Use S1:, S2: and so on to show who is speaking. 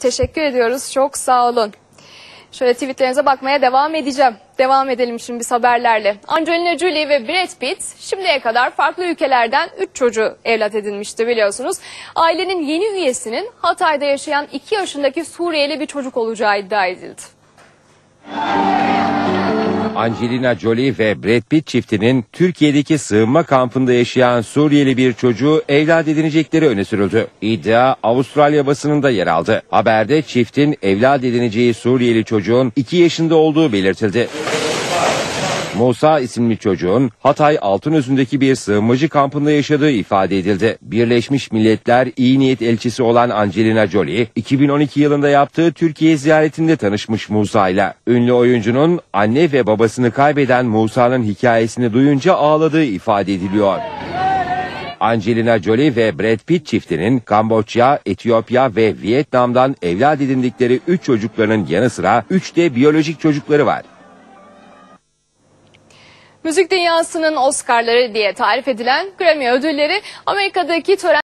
S1: Teşekkür ediyoruz. Çok sağ olun. Şöyle tweetlerinize bakmaya devam edeceğim. Devam edelim şimdi biz haberlerle. Angelina Jolie ve Brad Pitt şimdiye kadar farklı ülkelerden 3 çocuğu evlat edinmişti biliyorsunuz. Ailenin yeni üyesinin Hatay'da yaşayan 2 yaşındaki Suriyeli bir çocuk olacağı iddia edildi.
S2: Angelina Jolie ve Brad Pitt çiftinin Türkiye'deki sığınma kampında yaşayan Suriyeli bir çocuğu evlat edinecekleri öne sürüldü. İddia Avustralya basınında yer aldı. Haberde çiftin evlat edineceği Suriyeli çocuğun 2 yaşında olduğu belirtildi. Musa isimli çocuğun Hatay Altınözü'ndeki bir sığınmacı kampında yaşadığı ifade edildi. Birleşmiş Milletler iyi niyet elçisi olan Angelina Jolie, 2012 yılında yaptığı Türkiye ziyaretinde tanışmış Musa ile. Ünlü oyuncunun anne ve babasını kaybeden Musa'nın hikayesini duyunca ağladığı ifade ediliyor. Angelina Jolie ve Brad Pitt çiftinin Kamboçya, Etiyopya ve Vietnam'dan evlat edindikleri 3 çocuklarının yanı sıra 3 de biyolojik çocukları var.
S1: Müzik dünyasının Oscar'ları diye tarif edilen Grammy ödülleri Amerika'daki tören